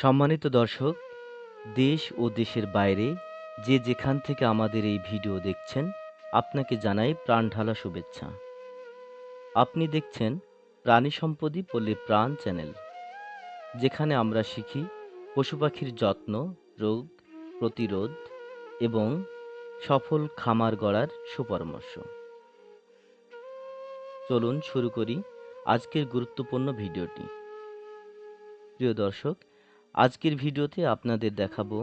সম্মানিত দর্শক, দেশ ও দেশের বাইরে যে যেখান থেকে আমাদের এই ভিডিও দেখছেন, আপনাকে জানাই প্রাণঢালা শুভেচ্ছা। আপনি দেখছেন প্রাণী সম্পদই পল্লী প্রাণ চ্যানেল, যেখানে আমরা শিখি পশু পাখির যত্ন, রোগ, প্রতিরোধ এবং সফল খামার গড়ার সুপরামর্শ। চলুন শুরু করি আজকের গুরুত্বপূর্ণ ভিডিওটি। প্রিয় দর্শক আজকের ভিডিওতে আপনাদের দেখাবো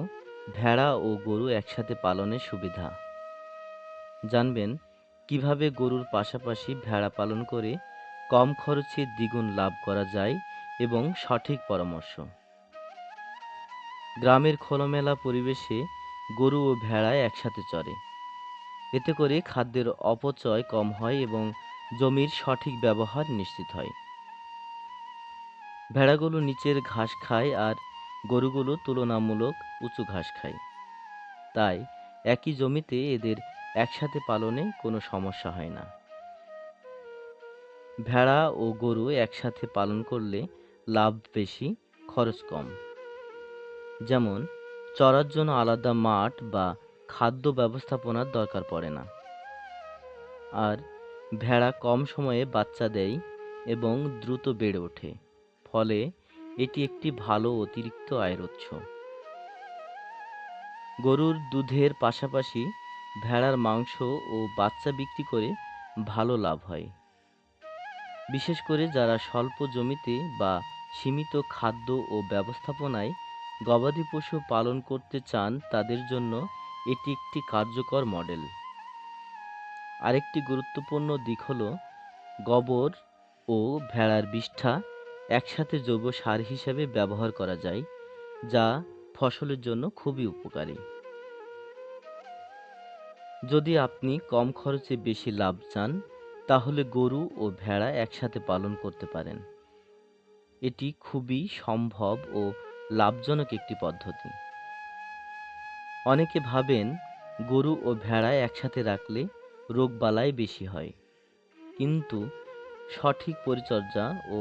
ভেড়া ও গরু একসাথে পালনের সুবিধা। জানবেন কীভাবে গরুর পাশাপাশি ভেড়া পালন করে কম খরচে দ্বিগুণ লাভ করা যায় এবং সঠিক পরামর্শ। গ্রামের খোলামেলা পরিবেশে গরু ও ভেড়া একসাথে চরে। এতে করে খাদ্যের অপচয় কম হয় এবং জমির সঠিক ব্যবহার নিশ্চিত হয়। ভেড়াগুলো নিচের ঘাস খায় আর গরুগুলো তুলনামূলক উঁচু ঘাস খায়। তাই একই জমিতে এদের একসাথে পালনে কোনো সমস্যা হয় না। ভেড়া ও গরু একসাথে পালন করলে লাভ বেশি, খরচ কম। যেমন, চরার জন্য আলাদা মাঠ বা খাদ্য ব্যবস্থাপনার দরকার পড়ে না। আর ভেড়া কম সময়ে বাচ্চা দেয় এবং দ্রুত বেড়ে ওঠে, ফলে এটি একটি ভালো অতিরিক্ত আয়ের উৎস গরুর দুধের পাশাপাশি ভেড়ার মাংস ও বাচ্চা বিক্রি করে ভালো লাভ হয়। বিশেষ করে যারা স্বল্প জমিতে বা সীমিত খাদ্য ও ব্যবস্থাপনায় গবাদি পশু পালন করতে চান, তাদের জন্য এটি একটি কার্যকর মডেল। আরেকটি গুরুত্বপূর্ণ দিক হল গোবর ও ভেড়ার বিষ্ঠা একসাথে জৈব সার হিসেবে ব্যবহার করা যায়, যা ফসলের জন্য খুবই উপকারী। যদি আপনি কম খরচে বেশি লাভ চান, তাহলে গরু ও ভেড়া একসাথে পালন করতে পারেন। এটি খুবই সম্ভব ও লাভজনক একটি পদ্ধতি। অনেকে ভাবেন গরু ও ভেড়া একসাথে রাখলে রোগবালাই বেশি হয়, কিন্তু সঠিক পরিচর্যা ও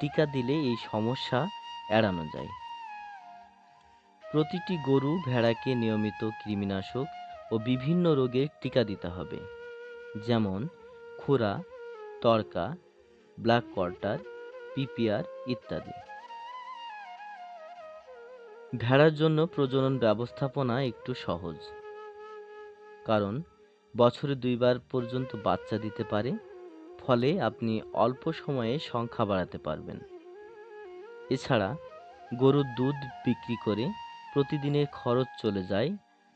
টিকা দিলে এই সমস্যা এড়ানো যায়। প্রতিটি গরু, ভেড়াকে নিয়মিত কৃমিনাশক ও বিভিন্ন রোগের টিকা দিতে হবে। যেমন খুরা, তরকা, ব্ল্যাক কোয়ার্টার, পিপিআর ইত্যাদি। ভেড়ার জন্য প্রজনন ব্যবস্থাপনা একটু সহজ। কারণ বছরে দুইবার পর্যন্ত বাচ্চা দিতে পারে ফলে আপনি অল্প সময়ে সংখ্যা বাড়াতে পারবেন। এছাড়া গরুর দুধ বিক্রি করে প্রতিদিনের খরচ চলে যায়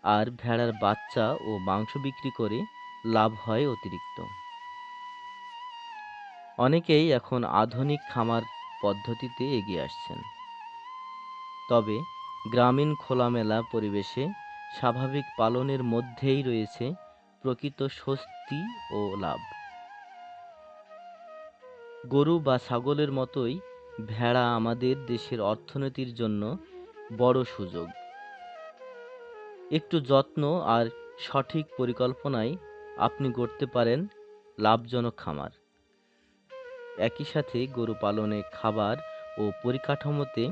আর ভেড়ার বাচ্চা ও মাংস বিক্রি করে লাভ হয় অতিরিক্ত। অনেকেই এখন আধুনিক খামার পদ্ধতিতে এগিয়ে আসছেন। তবে গ্রামীণ খোলামেলা পরিবেশে স্বাভাবিক পালনের মধ্যেই রয়েছে প্রকৃত স্বস্তি ও লাভ। গরু বা ছাগলের মতোই ভেড়া আমাদের দেশের অর্থনীতির জন্য বড় সুযোগ। একটু যত্ন আর সঠিক পরিকল্পনায় আপনি গড়তে পারেন লাভজনক খামার। একই সাথে গরু পালনে খাবার ও পরিকাঠামোতে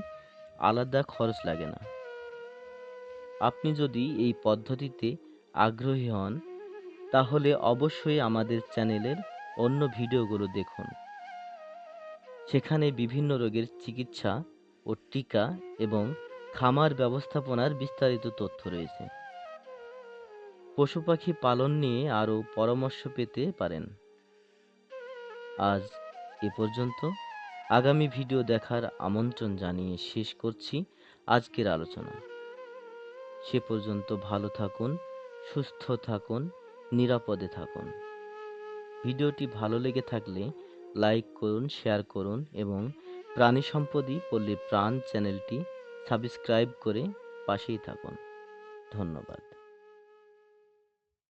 আলাদা খরচ লাগে না। আপনি যদি এই পদ্ধতিতে আগ্রহী হন, তাহলে অবশ্যই আমাদের চ্যানেলের অন্য ভিডিওগুলো দেখুন। সেখানে বিভিন্ন রোগের চিকিৎসা ও টিকা এবং খামার ব্যবস্থাপনার বিস্তারিত তথ্য রয়েছে। পশু পাখি পালন নিয়ে আরও পরামর্শ পেতে পারেন। আজ এ পর্যন্ত। আগামী ভিডিও দেখার আমন্ত্রণ জানিয়ে শেষ করছি আজকের আলোচনা। সে পর্যন্ত ভালো থাকুন, সুস্থ থাকুন, নিরাপদে থাকুন। ভিডিওটি ভালো লেগে থাকলে লাইক করুন শেয়ার করুন এবং প্রাণী সম্পদই পল্লী প্রাণ চ্যানেলটি সাবস্ক্রাইব করে পাশেই থাকুন। ধন্যবাদ।